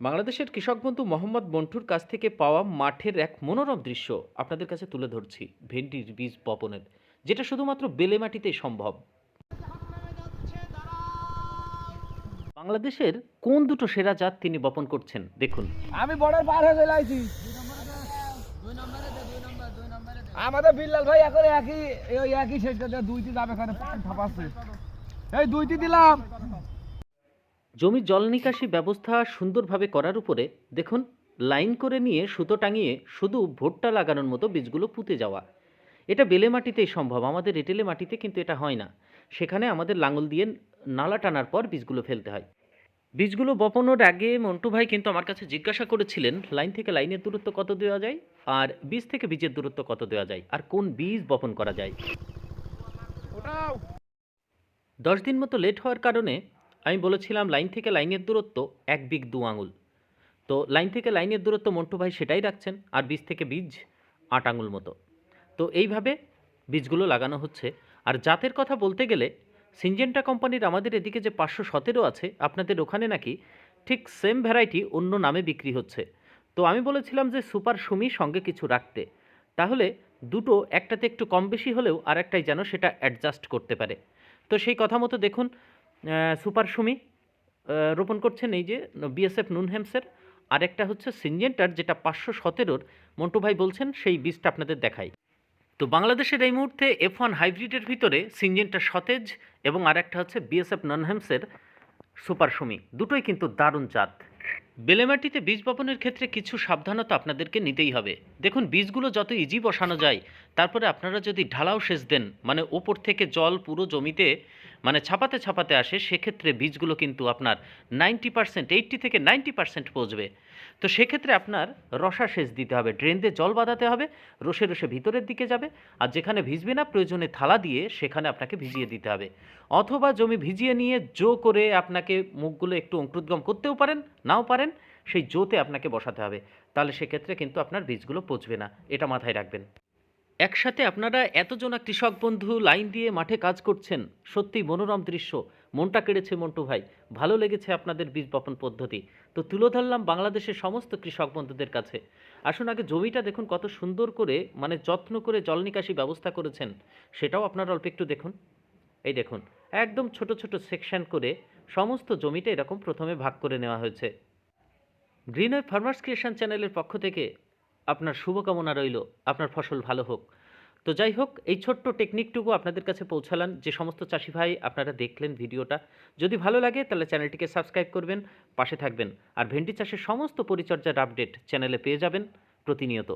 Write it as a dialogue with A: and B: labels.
A: বাংলাদেশের কৃষক বন্ধু মোহাম্মদ মন্টুর কাছ থেকে পাওয়া মাঠের এক মনোরম দৃশ্য আপনাদের কাছে তুলে ধরছি, ভেন্ডির বীজ বপনের, যেটা শুধুমাত্র বেলে মাটিতেই সম্ভব। বাংলাদেশের কোন দুটো সেরা জাত তিনি বপন করছেন, দেখুন।
B: আমি বর্ডার পার হয়ে চলে আমাদের বিল্লাল ভাই এখন একই একই শেষ করতে, দুইটি যাবে এখানে পান ঠাপাচ্ছে। এই দুইটি দিলাম।
A: জমির জল নিকাশি ব্যবস্থা সুন্দরভাবে করার উপরে দেখুন লাইন করে নিয়ে সুতো টাঙিয়ে শুধু ভুট্টা লাগানোর মতো বীজগুলো পুঁতে যাওয়া। এটা বেলে মাটিতেই সম্ভব আমাদের এঁটেলে মাটিতে কিন্তু এটা হয় না। সেখানে আমাদের লাঙল দিয়ে নালা টানার পর বীজগুলো ফেলতে হয়। বীজগুলো বপনের আগে মন্টু ভাই কিন্তু আমার কাছে জিজ্ঞাসা করেছিলেন লাইন থেকে লাইনের দূরত্ব কত দেওয়া যায়? আর বীজ থেকে বীজের দূরত্ব কত দেওয়া যায়? আর কোন বীজ বপন করা যায়? দশ দিন মতো লেট হওয়ার কারণে আমি বলেছিলাম লাইন থেকে লাইনের দূরত্ব এক বিগ দু আঙুল। তো লাইন থেকে লাইনের দূরত্ব মন্টু ভাই সেটাই রাখছেন, আর বীজ থেকে বীজ আট আঙুল মতো। তো এইভাবে বীজগুলো লাগানো হচ্ছে। আর জাতের কথা বলতে গেলে, সিনজেন্টা কোম্পানির আমাদের এদিকে যে পাঁচশো সতেরো আছে, আপনাদের ওখানে নাকি ঠিক সেম ভ্যারাইটি অন্য নামে বিক্রি হচ্ছে। তো আমি বলেছিলাম যে সুপার সুমি সঙ্গে কিছু রাখতে। তাহলে দুটো, একটাতে একটু কম বেশি হলেও আর একটাই যেন সেটা অ্যাডজাস্ট করতে পারে। তো সেই কথা মতো দেখুন সুপার সুমি রোপণ করছেন এই যে বিএসএফ নুনহেমসের আরেকটা হচ্ছে সিনজেন্টার, যেটা পাঁচশো সতেরোর। মন্টু ভাই বলছেন, সেই বীজটা আপনাদের দেখাই। তো বাংলাদেশের এই মুহূর্তে এফ ওয়ান হাইব্রিডের ভিতরে সিনজেন্টার সতেজ এবং আরেকটা হচ্ছে বিএসএফ ননহেমসের সুপার সুমি। দুটোই কিন্তু দারুণ জাত। বেলেমাটিতে বীজ বপনের ক্ষেত্রে কিছু সাবধানতা আপনাদেরকে নিতেই হবে। দেখুন, বীজগুলো যত ইজি বসানো যায় তারপরে আপনারা যদি ঢালাও সেচ দেন মানে ওপর থেকে জল পুরো জমিতে মানে ছাপাতে ছাপাতে আসে, সেক্ষেত্রে বীজগুলো কিন্তু আপনার নাইনটি পার্সেন্ট, এইট্টি থেকে নাইনটি পার্সেন্ট পচবে। তো সেক্ষেত্রে আপনার রসা সেচ দিতে হবে, ড্রেন দিয়ে জল বাঁধাতে হবে, রসে রসে ভিতরের দিকে যাবে, আর যেখানে ভিজবে না, প্রয়োজনে থালা দিয়ে সেখানে আপনাকে ভিজিয়ে দিতে হবে। অথবা জমি ভিজিয়ে নিয়ে জো করে আপনাকে মুখগুলো একটু অঙ্কুরোদ্গম করতেও পারেন, নাও পারেন, সেই জোতে আপনাকে বসাতে হবে। তাহলে সেক্ষেত্রে কিন্তু আপনার বীজগুলো পচবে না, এটা মাথায় রাখবেন। একসাথে আপনারা এতজনা কৃষক বন্ধু লাইন দিয়ে মাঠে কাজ করছেন। সত্যি মনোরম দৃশ্য। মনটা কেড়েছে মন্টু ভাই। ভালো লেগেছে আপনাদের বীজ বপন পদ্ধতি। তো তুলে ধরলাম বাংলাদেশের সমস্ত কৃষক বন্ধুদের কাছে। আসুন আগে জমিটা দেখুন কত সুন্দর করে মানে যত্ন করে জল নিকাশি ব্যবস্থা করেছেন। সেটাও আপনারা অল্প একটু দেখুন। এই দেখুন, একদম ছোট ছোট সেকশন করে সমস্ত জমিটা এরকম প্রথমে ভাগ করে নেওয়া হয়েছে। গ্রিন ওয়ে ফার্মার্স ক্রিয়েশন চ্যানেলের পক্ষ থেকে আপনার শুভকামনা রইল, আপনার ফসল ভালো হোক। তো যাই হোক, এই ছোট্ট টেকনিকটুকু আপনাদের কাছে পৌঁছালাম। যে সমস্ত চাষি ভাই আপনারা দেখলেন ভিডিওটা, যদি ভালো লাগে তাহলে চ্যানেলটিকে সাবস্ক্রাইব করবেন, পাশে থাকবেন। আর ভেন্ডি চাষের সমস্ত পরিচর্যার আপডেট চ্যানেলে পেয়ে যাবেন প্রতিনিয়ত।